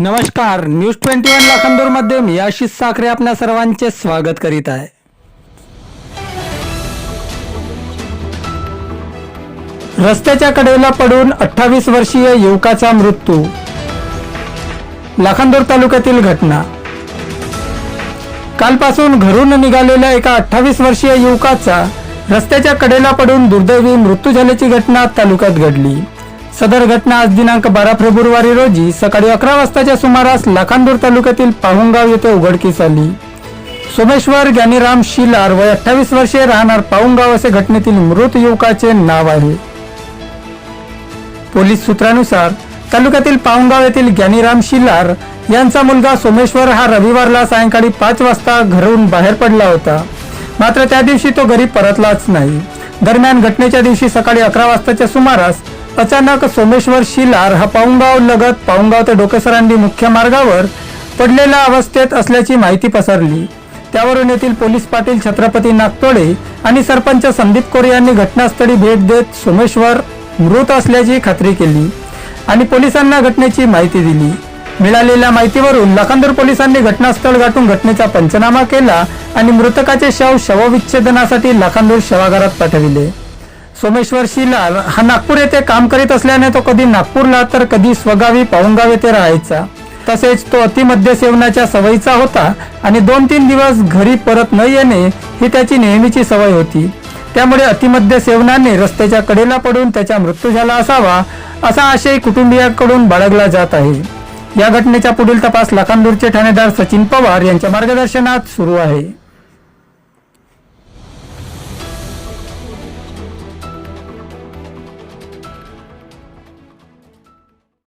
नमस्कार news twenty one लाखांदूरमध्ये मी आशिष साखरे आपल्या सर्वांचे स्वागत करीत आहे. रस्त्याच्या कडेला पडून अठ्ठावीस वर्षीय युवकाचा मृत्यू. लाखांदूर तालुक्यातील घटना. कालपासून घरून निघालेल्या एका अठ्ठावीस वर्षीय युवकाचा रस्त्याच्या कडेला पडून दुर्दैवी मृत्यू झाल्याची घटना तालुक्यात घडली. सदर घटना आज दिनांक बारा फेब्रुवारी रोजी सकाळी अकरा वाजताच्या सुमारास लाखांदूर तालुक्यातील पाहुणगाव येथे उघडकीस आली. सोमेश्वर ज्ञानीराम शिलार वय अठ्ठावीस वर्षे राहणार पाहुणगाव असे घटनेतील मृत युवकाचे नाव आहे. पोलीस सूत्रानुसार तालुक्यातील पाहुणगाव येथील ज्ञानीराम शिलार यांचा मुलगा सोमेश्वर हा रविवारला सायंकाळी पाच वाजता घरून बाहेर पडला होता. मात्र त्या दिवशी तो घरी परतलाच नाही. दरम्यान घटनेच्या दिवशी सकाळी अकरा वाजताच्या सुमारास अचानक सोमेश्वर शिलार हा पाऊंगाव लगत पाऊंगाव ते डोकेसरांडी मुख्य मार्गावर पडलेल्या अवस्थेत असल्याची माहिती पसरली. त्यावरून येथील पोलीस पाटील छत्रपती नागतोडे आणि सरपंच संदीप कोरे यांनी घटनास्थळी भेट देत सोमेश्वर मृत असल्याची खात्री केली आणि पोलिसांना घटनेची माहिती दिली. मिळालेल्या माहितीवरून लखनदूर पोलिसांनी घटनास्थळ गाठून घटनेचा पंचनामा केला आणि मृतकाचे शव शवविच्छेदनासाठी लखनदूर शवागारात पाठविले. सोमेश्वर शिलाल हा नागपूर येथे काम करीत असल्याने तो कधी नागपूरला तर कधी स्वगावी पाऊंगाव येथे राहायचा. तसेच तो अतिमद्य सेवनाच्या सवयीचा होता आणि दोन तीन दिवस घरी परत न येणे ही त्याची नेहमीची सवय होती. त्यामुळे अतिमद्य सेवनाने रस्त्याच्या कडेला पडून त्याचा मृत्यू झाला असावा असा आशय कुटुंबियांकडून बाळगला जात आहे. या घटनेचा पुढील तपास लाखांदूरचे ठाणेदार सचिन पवार यांच्या मार्गदर्शनात सुरू आहे.